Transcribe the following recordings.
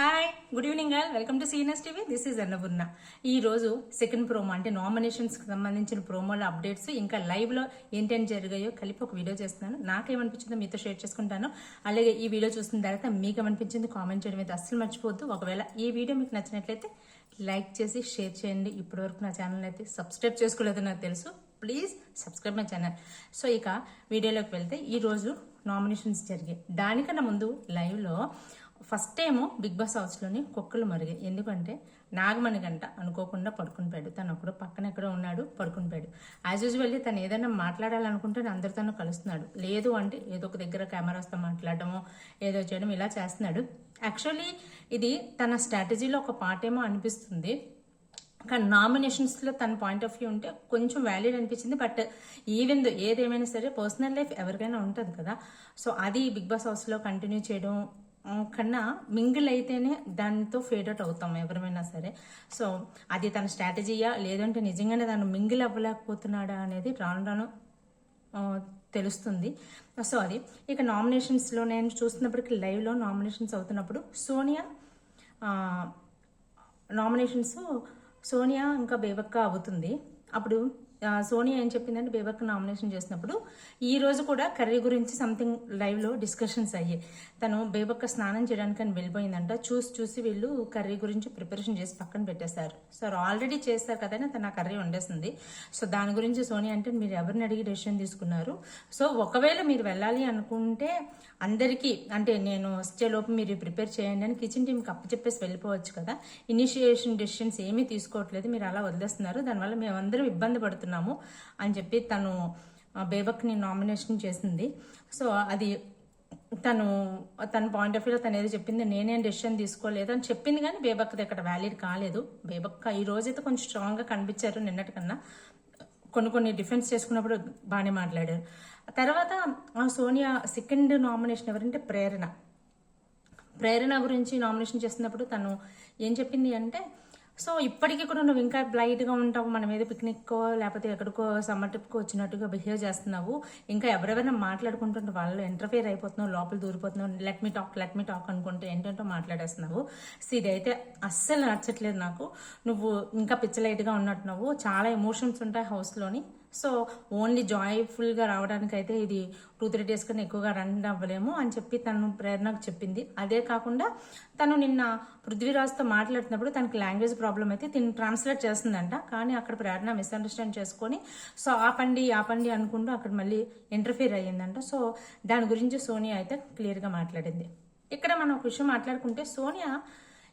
Hi good evening all welcome to seniors TV this is Annapurna ఈ రోజు second promo అంటే నామినేషన్స్కి సంబంధించిన ప్రోమోల updates ఇంకా లైవ్లో ఏంటేం జరిగాయో కలిపి ఒక వీడియో చేస్తున్నాను. నాకేమనిపించిందో మీతో షేర్ చేసుకుంటాను. అలాగే ఈ వీడియో చూసిన తర్వాత మీకేమనిపించింది కామెంట్ చేయడం అయితే అస్సలు మర్చిపోద్దు ఒకవేళ ఈ వీడియో మీకు నచ్చినట్లయితే లైక్ చేసి షేర్ చేయండి. ఇప్పటివరకు నా ఛానల్ అయితే సబ్స్క్రైబ్ చేసుకోలేదు నాకు తెలుసు. Please subscribe my channel so ఇక వీడియోలోకి వెళ్తే ఈ రోజు నామినేషన్స్ జరిగాయి. దానికన్నా ముందు లైవ్లో ఫస్ట్ టైము బిగ్ బాస్ హౌస్లోని కుక్కలు మరిగాయి. ఎందుకంటే నాగమణి గంట అనుకోకుండా పడుకునిపోయాడు తను ఒకడు పక్కన ఎక్కడో ఉన్నాడు పడుకునిపోయాడు యాజ్ యూజువల్ తను ఏదైనా మాట్లాడాలనుకుంటే అందరితోనూ కలుస్తున్నాడు. లేదు అంటే ఏదో ఒక దగ్గర కెమెరాస్తో మాట్లాడటము ఏదో చేయడం ఇలా చేస్తున్నాడు. యాక్చువల్లీ ఇది తన స్ట్రాటజీలో ఒక పార్ట్ ఏమో అనిపిస్తుంది. కానీ నామినేషన్స్లో తన పాయింట్ ఆఫ్ వ్యూ ఉంటే కొంచెం వ్యాలిడ్ అనిపించింది. బట్ ఈవెన్ ఏదేమైనా సరే పర్సనల్ లైఫ్ ఎవరికైనా ఉంటుంది కదా. సో అది బిగ్ బాస్ హౌస్లో కంటిన్యూ చేయడం కన్నా మింగిల్ అయితేనే దాంతో ఫేడౌట్ అవుతాం ఎవరైనా సరే. సో అది తన స్ట్రాటజీయా? లేదంటే నిజంగానే తను మింగిల్ అవ్వలేకపోతున్నాడా అనేది రాను రాను తెలుస్తుంది. సో అది ఇక నామినేషన్స్లో నేను చూస్తున్నప్పటికీ లైవ్లో నామినేషన్స్ అవుతున్నప్పుడు సోనియా నామినేషన్స్ సోనియా ఇంకా బేవక్క అవుతుంది. అప్పుడు సోనియా ఏం చెప్పిందంటే బేబక్క నామినేషన్ చేసినప్పుడు ఈ రోజు కూడా కర్రీ గురించి సంథింగ్ లైవ్లో డిస్కషన్స్ అయ్యాయి. తను బేబక్క స్నానం చేయడానికి అని వెళ్ళిపోయిందంట. చూసి చూసి వీళ్ళు కర్రీ గురించి ప్రిపరేషన్ చేసి పక్కన పెట్టేశారు. సార్ ఆల్రెడీ చేస్తారు కదా అని తను ఆ కర్రీ వండేసింది. సో దాని గురించి సోనియా అంటే మీరు ఎవరిని అడిగి డెసిషన్ తీసుకున్నారు? సో ఒకవేళ మీరు వెళ్ళాలి అనుకుంటే అందరికీ అంటే నేను వచ్చేలోపు మీరు ప్రిపేర్ చేయండి అని కిచెన్ టీమ్కి అప్పచెప్పేసి వెళ్ళిపోవచ్చు కదా. ఇనిషియేషన్ డెసిషన్స్ ఏమీ తీసుకోవట్లేదు మీరు అలా వదిలేస్తున్నారు. దానివల్ల మేమందరం ఇబ్బంది పడుతున్నాము అని చెప్పి తను బేబక్ని నామినేషన్ చేసింది. సో అది తను తన పాయింట్ ఆఫ్ వ్యూలో తను ఏదో చెప్పింది నేనేం డెసిషన్ తీసుకోలేదు అని చెప్పింది కానీ బేబక్ అక్కడ వ్యాలిడ్ కాలేదు. బేబక్క ఈ రోజైతే కొంచెం స్ట్రాంగ్గా కనిపించారు నిన్నటికన్నా. కొన్ని కొన్ని డిఫెన్స్ చేసుకున్నప్పుడు బాగానే మాట్లాడారు. తర్వాత ఆ సోనియా సెకండ్ నామినేషన్ ఎవరంటే ప్రేరణ. ప్రేరణ గురించి నామినేషన్ చేస్తున్నప్పుడు తను ఏం చెప్పింది అంటే సో ఇప్పటికీ కూడా నువ్వు ఇంకా బ్లైట్గా ఉంటావు మన మీద పిక్నిక్కో లేకపోతే ఎక్కడికో సమ్మర్ ట్రిప్కో వచ్చినట్టుగా బిహేవ్ చేస్తున్నావు. ఇంకా ఎవరెవరైనా మాట్లాడుకుంటుంటే వాళ్ళు ఇంటర్ఫియర్ అయిపోతున్నావు లోపల దూరిపోతున్నావు. Let me talk let me talk అనుకుంటూ ఏంటంటో మాట్లాడేస్తున్నావు. సో ఇదైతే అస్సలు నచ్చట్లేదు నాకు. నువ్వు ఇంకా పిచ్చలైట్గా ఉన్నట్టున్నావు. చాలా ఎమోషన్స్ ఉంటాయి హౌస్లోని సో ఓన్లీ జాయ్ఫుల్గా రావడానికి అయితే ఇది టూ త్రీ డేస్ కన్నా ఎక్కువగా రన్ అవ్వలేము అని చెప్పి తను ప్రేరణకు చెప్పింది. అదే కాకుండా తను నిన్న పృథ్వీరాజ్తో మాట్లాడుతున్నప్పుడు తనకి లాంగ్వేజ్ ప్రాబ్లం అయితే తిని ట్రాన్స్లేట్ చేస్తుందంట. కానీ అక్కడ ప్రేరణ మిస్అండర్స్టాండ్ చేసుకొని సో ఆపండి ఆపండి అనుకుంటూ అక్కడ మళ్ళీ ఇంటర్ఫీర్ అయ్యిందంట. సో దాని గురించి సోనియా అయితే క్లియర్గా మాట్లాడింది. ఇక్కడ మనం ఒక విషయం మాట్లాడుకుంటే సోనియా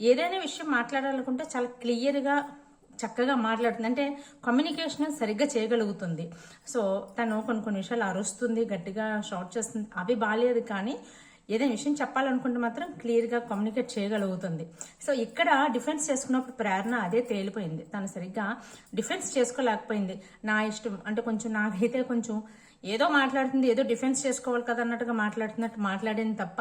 ఏదైనా విషయం మాట్లాడాలనుకుంటే చాలా క్లియర్గా చక్కగా మాట్లాడుతుంది. అంటే కమ్యూనికేషన్ సరిగ్గా చేయగలుగుతుంది. సో తను కొన్ని కొన్ని విషయాలు అరుస్తుంది గట్టిగా షార్ట్ చేస్తుంది. అవి బాగాలేదు కానీ ఏదైనా విషయం చెప్పాలనుకుంటే మాత్రం క్లియర్గా కమ్యూనికేట్ చేయగలుగుతుంది. సో ఇక్కడ డిఫెన్స్ చేసుకున్నప్పుడు ప్రేరణ అదే తేలిపోయింది. తను సరిగ్గా డిఫెన్స్ చేసుకోలేకపోయింది. నా ఇష్టం అంటే కొంచెం నాకైతే కొంచెం ఏదో మాట్లాడుతుంది ఏదో డిఫెన్స్ చేసుకోవాలి కదా అన్నట్టుగా మాట్లాడుతున్నట్టు మాట్లాడింది తప్ప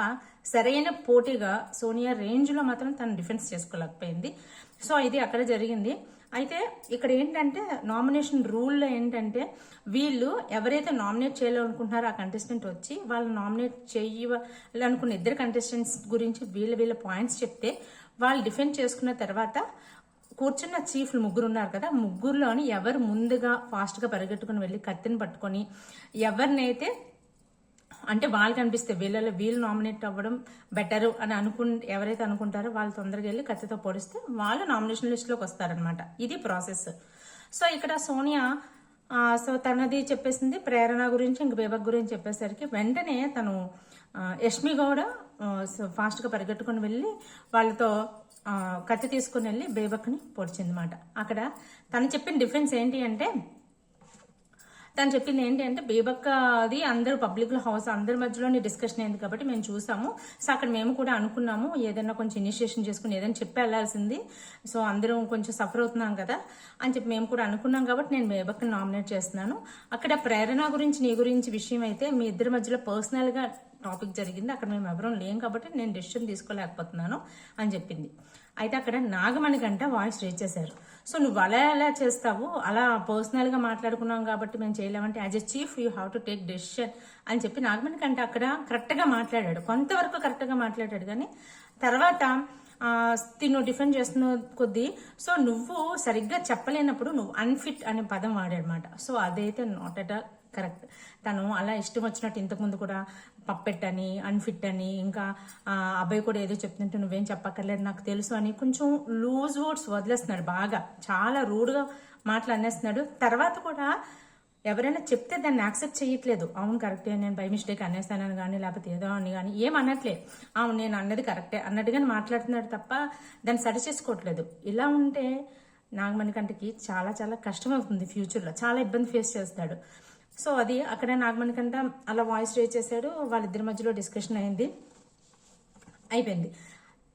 సరైన పోటీగా సోనియా రేంజ్లో మాత్రం తను డిఫెన్స్ చేసుకోలేకపోయింది. సో ఇది అక్కడ జరిగింది. అయితే ఇక్కడ ఏంటంటే నామినేషన్ రూల్లో ఏంటంటే వీళ్ళు ఎవరైతే నామినేట్ చేయాలనుకుంటున్నారో ఆ కంటెస్టెంట్ వచ్చి వాళ్ళు నామినేట్ చేయాలనుకున్న ఇద్దరు కంటెస్టెంట్స్ గురించి వీళ్ళ వీళ్ళ పాయింట్స్ చెప్తే వాళ్ళు డిఫెండ్ చేసుకున్న తర్వాత కూర్చున్న చీఫ్లు ముగ్గురు ఉన్నారు కదా ముగ్గురులోని ఎవరు ముందుగా ఫాస్ట్గా పరిగెట్టుకుని వెళ్ళి కత్తిని పట్టుకొని ఎవరినైతే అంటే వాళ్ళకి అనిపిస్తే వీళ్ళలో వీళ్ళు నామినేట్ అవ్వడం బెటర్ అని అనుకు ఎవరైతే అనుకుంటారో వాళ్ళు తొందరగా వెళ్ళి కత్తితో పొడిస్తే వాళ్ళు నామినేషన్ లిస్ట్లోకి వస్తారనమాట ఇది ప్రాసెస్ సో ఇక్కడ సోనియా సో తనది చెప్పేసింది ప్రేరణ గురించి ఇంక బేబక్ గురించి చెప్పేసరికి వెంటనే తను యష్మి గౌడ సో ఫాస్ట్గా పరిగెట్టుకుని వెళ్ళి వాళ్ళతో కత్తి తీసుకుని వెళ్ళి బేబక్ని పొడిచింది అనమాట అక్కడ తను చెప్పిన డిఫరెన్స్ ఏంటి అంటే తను చెప్పింది ఏంటి అంటే బేబక్క అది అందరూ పబ్లిక్ హౌస్ అందరి మధ్యలోనే డిస్కషన్ అయింది కాబట్టి మేము చూసాము. సో అక్కడ మేము కూడా అనుకున్నాము ఏదైనా కొంచెం ఇనిషియేషన్ చేసుకుని ఏదైనా చెప్పి వెళ్ళాల్సింది. సో అందరం కొంచెం సఫర్ అవుతున్నాం కదా అని చెప్పి మేము కూడా అనుకున్నాం కాబట్టి నేను బేబక్కని నామినేట్ చేస్తున్నాను. అక్కడ ప్రేరణ గురించి నీ గురించి విషయం అయితే మీ ఇద్దరి మధ్యలో పర్సనల్గా టాపిక్ జరిగింది. అక్కడ మేము ఎవరం లేం కాబట్టి నేను డెసిషన్ తీసుకోలేకపోతున్నాను అని చెప్పింది. అయితే అక్కడ నాగమణి కంట వాయిస్ రేజ్ చేశారు. సో నువ్వు అలా ఎలా చేస్తావు? అలా పర్సనల్గా మాట్లాడుకున్నాం కాబట్టి మేము చేయలేమంటే as a chief you have to take decision అని చెప్పి నాగమణి కంటే అక్కడ కరెక్ట్గా మాట్లాడాడు. కొంతవరకు కరెక్ట్గా మాట్లాడాడు కానీ తర్వాత తిను డిఫెండ్ చేస్తున్న కొద్దీ సో నువ్వు సరిగ్గా చెప్పలేనప్పుడు నువ్వు అన్ఫిట్ అనే పదం వాడాడనమాట సో అదైతే నాట్ అట్ కరెక్ట్. తను అలా ఇష్టం వచ్చినట్టు ఇంతకుముందు కూడా పప్పెట్ అని అన్ఫిట్ అని ఇంకా అబ్బాయి కూడా ఏదో చెప్తుంటే నువ్వేం చెప్పక్కర్లేదు నాకు తెలుసు అని కొంచెం లూజ్ వర్డ్స్ వదిలేస్తున్నాడు బాగా. చాలా రూడ్గా మాటలు అనేస్తున్నాడు తర్వాత కూడా ఎవరైనా చెప్తే దాన్ని యాక్సెప్ట్ చేయట్లేదు. అవును కరెక్టే నేను బై మిస్టేక్ అనేస్తానని కానీ లేకపోతే ఏదో అని కానీ ఏం అనట్లే. అవును నేను అన్నది కరెక్టే. అన్నట్టుగానే మాట్లాడుతున్నాడు తప్ప దాన్ని సరి చేసుకోవట్లేదు. ఇలా ఉంటే నాగమణికంటకి చాలా చాలా కష్టం అవుతుంది ఫ్యూచర్లో. చాలా ఇబ్బంది ఫేస్ చేస్తాడు. సో అది అక్కడ నాగమణికంట అలా వాయిస్ రేజ్ చేశాడు. వాళ్ళిద్దరి మధ్యలో డిస్కషన్ అయింది. అయిపోయింది.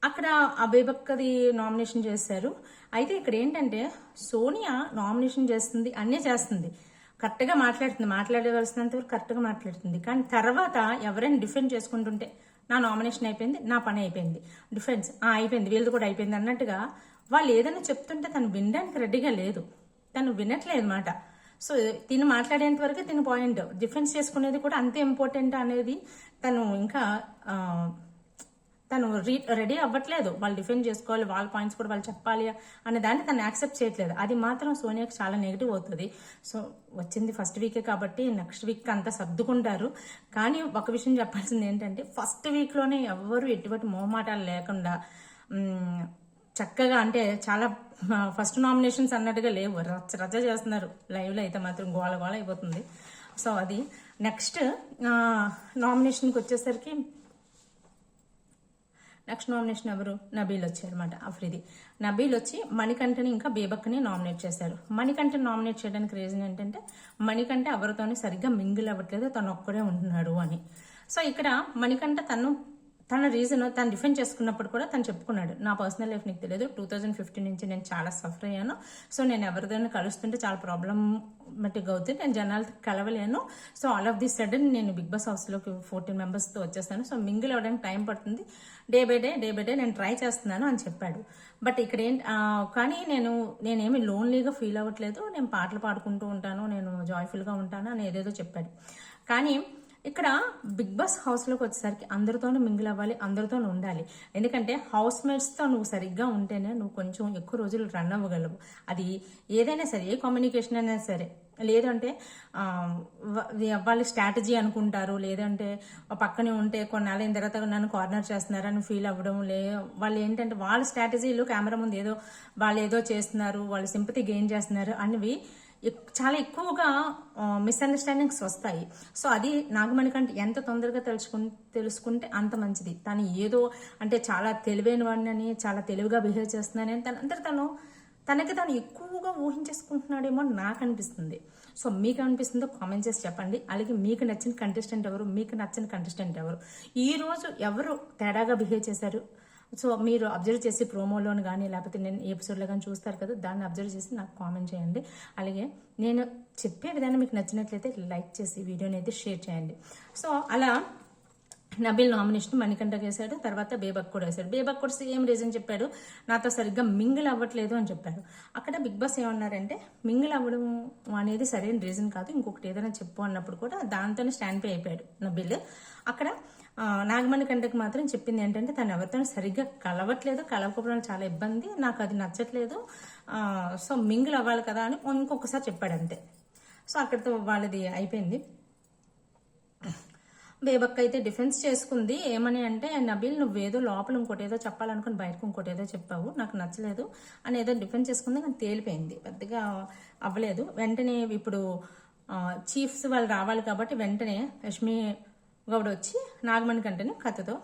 అక్కడ అబేబక్కది నామినేషన్ చేశారు. అయితే ఇక్కడ ఏంటంటే సోనియా నామినేషన్ చేస్తుంది అన్నీ చేస్తుంది. కరెక్ట్గా మాట్లాడుతుంది. మాట్లాడవలసినంత వరకు కరెక్ట్గా మాట్లాడుతుంది. కానీ తర్వాత ఎవరైనా డిఫెండ్ చేసుకుంటుంటే నా నామినేషన్ అయిపోయింది నా పని అయిపోయింది. డిఫెన్స్ ఆ, అయిపోయింది. వీళ్ళది కూడా అయిపోయింది అన్నట్టుగా వాళ్ళు ఏదైనా చెప్తుంటే తను వినడానికి రెడీగా లేదు. తను వినట్లేదు మాట సో తిను మాట్లాడేంత వరకు తిన పాయింట్ డిఫెన్స్ చేసుకునేది కూడా అంతే ఇంపార్టెంట్ అనేది తను ఇంకా తను రీ రెడీ అవ్వట్లేదు. వాళ్ళు డిఫెండ్ చేసుకోవాలి వాళ్ళ పాయింట్స్ కూడా వాళ్ళు చెప్పాలి అనే దాన్ని తను యాక్సెప్ట్ చేయట్లేదు. అది మాత్రం సోనియాకి చాలా నెగిటివ్ అవుతుంది. సో వచ్చింది ఫస్ట్ వీకే కాబట్టి నెక్స్ట్ వీక్ అంతా సర్దుకుంటారు. కానీ ఒక విషయం చెప్పాల్సింది ఏంటంటే ఫస్ట్ వీక్లోనే ఎవ్వరు ఎటువంటి మొహమాటాలు లేకుండా చక్కగా అంటే చాలా ఫస్ట్ నామినేషన్స్ అన్నట్టుగా లేవు. రచ్చ రచ్చ చేస్తున్నారు. లైవ్లో అయితే మాత్రం గోల గోల అయిపోతుంది. సో అది. నెక్స్ట్ నామినేషన్కి వచ్చేసరికి నెక్స్ట్ నామినేషన్ ఎవరు? నబీల్ వచ్చారనమాట అఫ్రిది నబీల్ వచ్చి మణికంఠని ఇంకా బేబక్ని నామినేట్ చేశారు. మణికంఠ నామినేట్ చేయడానికి రీజన్ ఏంటంటే మణికంఠ ఎవరితోనే సరిగ్గా మింగిల్ అవ్వట్లేదు తను ఒక్కడే ఉంటున్నాడు అని. సో ఇక్కడ మణికంఠ తను తన రీజన్ తను డిఫెండ్ చేసుకున్నప్పుడు కూడా తను చెప్పుకున్నాడు. నా పర్సనల్ లైఫ్ నీకు తెలియదు టూ థౌజండ్ ఫిఫ్టీన్ నుంచి నేను చాలా సఫర్ అయ్యాను. సో నేను ఎవరిదైనా కలుస్తుంటే చాలా ప్రాబ్లం ప్రాబ్లమటిక్ అవుతుంది. నేను జనాలతో కలవలేను. So all of the sudden నేను బిగ్ బాస్ హౌస్లోకి ఫోర్టీన్ మెంబర్స్తో వచ్చేస్తాను సో మింగిల్ అవ్వడానికి టైం పడుతుంది. Day by day day by day నేను ట్రై చేస్తున్నాను అని చెప్పాడు. బట్ ఇక్కడ ఏంటి కానీ నేను నేనేమి లోన్లీగా ఫీల్ అవ్వట్లేదు. నేను పాటలు పాడుకుంటూ ఉంటాను. నేను జాయ్ఫుల్గా ఉంటాను అని ఏదేదో చెప్పాడు. కానీ ఇక్కడ బిగ్ బాస్ హౌస్లోకి వచ్చేసరికి అందరితోనూ మింగిల్ అవ్వాలి అందరితోనూ ఉండాలి. ఎందుకంటే హౌస్ మేట్స్తో నువ్వు సరిగ్గా ఉంటేనే నువ్వు కొంచెం ఎక్కువ రోజులు రన్ అవ్వగలవు. అది ఏదైనా సరే ఏ కమ్యూనికేషన్ అయినా సరే. లేదంటే వాళ్ళు స్ట్రాటజీ అనుకుంటారు. లేదంటే పక్కనే ఉంటే కొన్నాళ్ళైన తర్వాత నన్ను కార్నర్ చేస్తున్నారని ఫీల్ అవ్వడం. లే వాళ్ళు ఏంటంటే వాళ్ళ స్ట్రాటజీలు కెమెరా ముందు ఏదో వాళ్ళు ఏదో చేస్తున్నారు వాళ్ళు సింపతి గెయిన్ చేస్తున్నారు అనేవి చాలా ఎక్కువగా మిస్అండర్స్టాండింగ్స్ వస్తాయి. సో అది నాగమణి కంటే ఎంత తొందరగా తెలుసుకు తెలుసుకుంటే అంత మంచిది. తను ఏదో అంటే చాలా తెలివైన వాడిని చాలా తెలివిగా బిహేవ్ చేస్తున్నానని తన అందరు తను తనకి తను ఎక్కువగా ఊహించేసుకుంటున్నాడేమో నాకు అనిపిస్తుంది. సో మీకు అనిపిస్తుందో కామెంట్ చేసి చెప్పండి. అలాగే మీకు నచ్చిన కంటెస్టెంట్ ఎవరు? మీకు నచ్చిన కంటెస్టెంట్ ఎవరు? ఈ రోజు ఎవరు తేడాగా బిహేవ్ చేశారు? సో మీరు అబ్జర్వ్ చేసి ప్రోమోలోని కానీ లేకపోతే నేను ఎపిసోడ్లో కానీ చూస్తారు కదా దాన్ని అబ్జర్వ్ చేసి నాకు కామెంట్ చేయండి. అలాగే నేను చెప్పే విధానం మీకు నచ్చినట్లయితే లైక్ చేసి వీడియోని అయితే షేర్ చేయండి. సో అలా నబీల్ నామినేషన్ మణికంఠకి వేశాడు తర్వాత బేబక్ కూడా వేశాడు. బేబక్ కూడా సేమ్ రీజన్ చెప్పాడు నాతో సరిగ్గా మింగిల్ అవ్వట్లేదు అని చెప్పాడు. అక్కడ బిగ్ బాస్ ఏమన్నారంటే మింగిల్ అవ్వడం అనేది సరైన రీజన్ కాదు ఇంకొకటి ఏదైనా చెప్పు అన్నప్పుడు కూడా దాంతోనే స్టాండ్ పే అయిపోయాడు నబీల్. అక్కడ నాగమణి కంటకి మాత్రం చెప్పింది ఏంటంటే తను ఎవరితో సరిగ్గా కలవట్లేదు కలవకపోవడం చాలా ఇబ్బంది నాకు అది నచ్చట్లేదు సో మింగిల్ అవ్వాలి కదా అని ఇంకొకసారి చెప్పాడు అంతే సో అక్కడితో వాళ్ళది అయిపోయింది. బేబక్క అయితే డిఫెన్స్ చేసుకుంది. ఏమని అంటే నబీల్ నువ్వేదో లోపల ఇంకోటి ఏదో చెప్పాలనుకుని బయటకు ఇంకోటి ఏదో చెప్పావు నాకు నచ్చలేదు అని ఏదో డిఫెన్స్ చేసుకుంది కానీ తేలిపోయింది. పెద్దగా అవ్వలేదు. వెంటనే ఇప్పుడు చీఫ్స్ వాళ్ళు రావాలి కాబట్టి వెంటనే లక్ష్మి గౌడ వచ్చి నాగమణి కంటని కథతో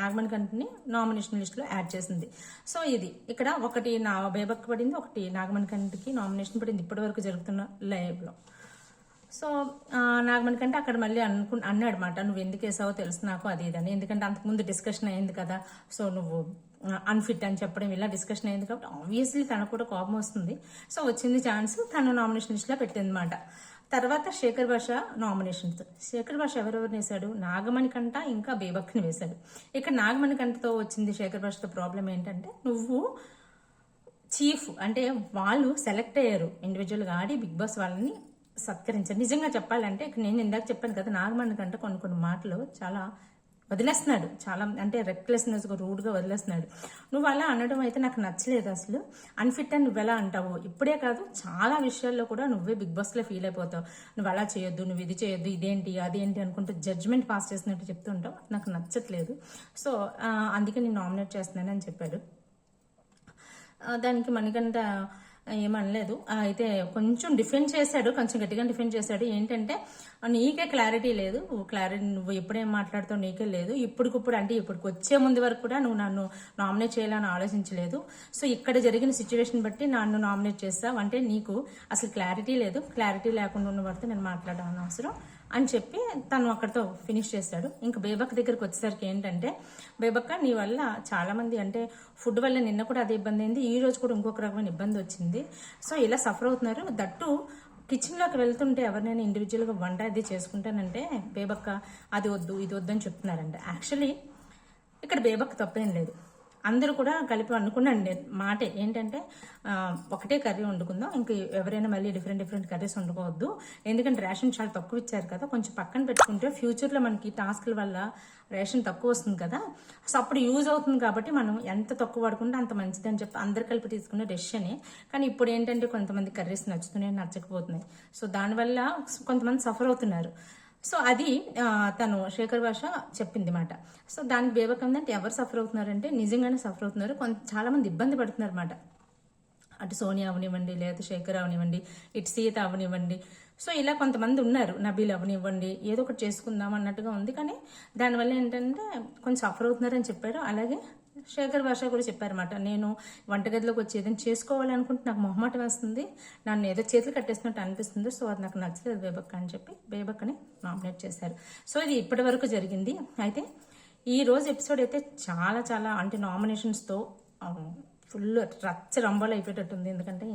నాగమణి కంటని నామినేషన్ లిస్టులో యాడ్ చేసింది. సో ఇది ఇక్కడ ఒకటి నా బేబక్ పడింది ఒకటి నాగమణి కంటికి నామినేషన్ పడింది ఇప్పటి వరకు జరుగుతున్న లైవ్లో. సో నాగమణి కంటే అక్కడ మళ్ళీ అనుకు అన్నాడు మాట నువ్వు ఎందుకు వేసావో తెలుసు నాకు అది ఇదని ఎందుకంటే అంతకుముందు డిస్కషన్ అయింది కదా సో నువ్వు అన్ఫిట్ అని చెప్పడం ఇలా డిస్కషన్ అయింది కాబట్టి ఆబ్వియస్లీ తనకు కూడా కోపం వస్తుంది. సో వచ్చింది ఛాన్స్ తను నామినేషన్ లిస్ట్లో పెట్టింది అనమాట తర్వాత శేఖర్ భాష నామినేషన్తో శేఖర్ భాష ఎవరెవరిని వేశాడు నాగమణి కంట ఇంకా బేబక్ని వేశాడు. ఇక్కడ నాగమణి కంటతో వచ్చింది శేఖర్ భాషతో ప్రాబ్లం ఏంటంటే నువ్వు చీఫ్ అంటే వాళ్ళు సెలెక్ట్ అయ్యారు. ఇండివిజువల్గా ఆడి బిగ్ బాస్ వాళ్ళని సత్కరించారు. నిజంగా చెప్పాలంటే నేను ఇందాక చెప్పాను కదా నాగమణి కంట కొన్ని కొన్ని మాటలు చాలా వదిలేస్తున్నాడు. చాలా అంటే రెక్లెస్నెస్గా రూడ్గా వదిలేస్తున్నాడు. నువ్వు అలా అనడం అయితే నాకు నచ్చలేదు అసలు. అన్ఫిట్ అని నువ్వు ఎలా అంటావు? ఇప్పుడే కాదు చాలా విషయాల్లో కూడా నువ్వే బిగ్ బాస్లో ఫీల్ అయిపోతావు. నువ్వు అలా చేయొద్దు నువ్వు ఇది చేయొద్దు ఇదేంటి అదేంటి అనుకుంటూ జడ్జ్మెంట్ పాస్ చేసినట్టు చెప్తుంటావు. నాకు నచ్చట్లేదు. సో అందుకే నేను నామినేట్ చేస్తున్నానని చెప్పాడు. దానికి మణికంఠ ఏమనలేదు. అయితే కొంచెం డిఫెండ్ చేశాడు కొంచెం గట్టిగా డిఫెండ్ చేశాడు. ఏంటంటే నీకే క్లారిటీ లేదు. క్లారిటీ నువ్వు ఎప్పుడేం మాట్లాడుతావు నీకే లేదు. ఇప్పటికిప్పుడు అంటే ఇప్పటికి వచ్చే ముందు వరకు కూడా నువ్వు నన్ను నామినేట్ చేయాలని ఆలోచించలేదు. సో ఇక్కడ జరిగిన సిచ్యువేషన్ బట్టి నన్ను నామినేట్ చేస్తావు. అంటే నీకు అసలు క్లారిటీ లేదు. క్లారిటీ లేకుండా ఉన్న వారితో నేను మాట్లాడాలని అవసరం అని చెప్పి తను అక్కడితో ఫినిష్ చేశాడు. ఇంకా బేబక్ దగ్గరికి వచ్చేసరికి ఏంటంటే బేబక్క నీ వల్ల చాలామంది అంటే ఫుడ్ వల్ల నిన్న కూడా అదే ఇబ్బంది అయింది ఈ రోజు కూడా ఇంకొక రకమైన ఇబ్బంది వచ్చింది. సో ఇలా సఫర్ అవుతున్నారు. దట్టు కిచెన్లోకి వెళ్తుంటే ఎవరినైనా ఇండివిజువల్గా వంట అది చేసుకుంటానంటే బేబక్క అది వద్దు ఇది వద్దు అని చెప్తున్నారంట. యాక్చువల్లీ ఇక్కడ బేబక్క తప్పేం లేదు. అందరూ కూడా కలిపి అనుకున్నాను మాట మాటే ఏంటంటే ఒకటే కర్రీ వండుకుందాం. ఇంక ఎవరైనా మళ్ళీ డిఫరెంట్ డిఫరెంట్ కర్రీస్ వండుకోవద్దు. ఎందుకంటే రేషన్ చాలా తక్కువ ఇచ్చారు కదా కొంచెం పక్కన పెట్టుకుంటే ఫ్యూచర్లో మనకి టాస్క్ల వల్ల రేషన్ తక్కువ వస్తుంది కదా. సో అప్పుడు యూజ్ అవుతుంది కాబట్టి మనం ఎంత తక్కువ పడుకుంటే అంత మంచిది అని చెప్పి అందరు కలిపి తీసుకునే డెసిషనే కానీ ఇప్పుడు ఏంటంటే కొంతమంది కర్రీస్ నచ్చుతున్నాయి నచ్చకపోతున్నాయి. సో దానివల్ల కొంతమంది సఫర్ అవుతున్నారు. సో అది తను శేఖర్ భాష చెప్పింది మాట. సో దానికి బేబకం అంటే ఎవరు సఫర్ అవుతున్నారంటే నిజంగానే సఫర్ అవుతున్నారు. కొంత చాలామంది ఇబ్బంది పడుతున్నారు అనమాట అటు సోనియా అవనివ్వండి లేదా శేఖర్ అవనివ్వండి ఇటు సీత అవనివ్వండి. సో ఇలా కొంతమంది ఉన్నారు. నబీల్ అవనివ్వండి ఏదో ఒకటి చేసుకుందాం అన్నట్టుగా ఉంది. కానీ దానివల్ల ఏంటంటే కొంచెం సఫర్ అవుతున్నారని చెప్పారు. అలాగే శేఖర్ భాష కూడా చెప్పారన్నమాట. నేను వంటగదిలోకి వచ్చి ఏదైనా చేసుకోవాలనుకుంటే నాకు మొహమాటం వేస్తుంది. నన్ను ఏదో చేతులు కట్టేస్తున్నట్టు అనిపిస్తుంది. సో అది నాకు నచ్చలేదు. బేబక్క అని చెప్పి బేబక్కని నామినేట్ చేశారు. సో ఇది ఇప్పటి వరకు జరిగింది. అయితే ఈ రోజు ఎపిసోడ్ అయితే చాలా చాలా అంటే నామినేషన్స్తో ఫుల్ రచ్చ రంబాలు అయిపోయేటట్టుంది. ఎందుకంటే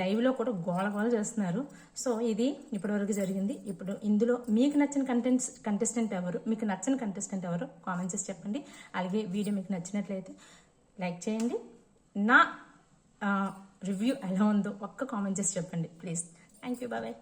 లైవ్లో కూడా గోల గోల చేస్తున్నారు. సో ఇది ఇప్పటివరకు జరిగింది. ఇప్పుడు ఇందులో మీకు నచ్చిన కంటెంట్స్ కంటెస్టెంట్ ఎవరు? మీకు నచ్చిన కంటెస్టెంట్ ఎవరు? కామెంట్స్ చేసి చెప్పండి. అలాగే వీడియో మీకు నచ్చినట్లయితే లైక్ చేయండి. నా రివ్యూ ఎలా ఉందో ఒక్క కామెంట్ చేసి చెప్పండి. ప్లీజ్ థ్యాంక్ యూ బాబాయ్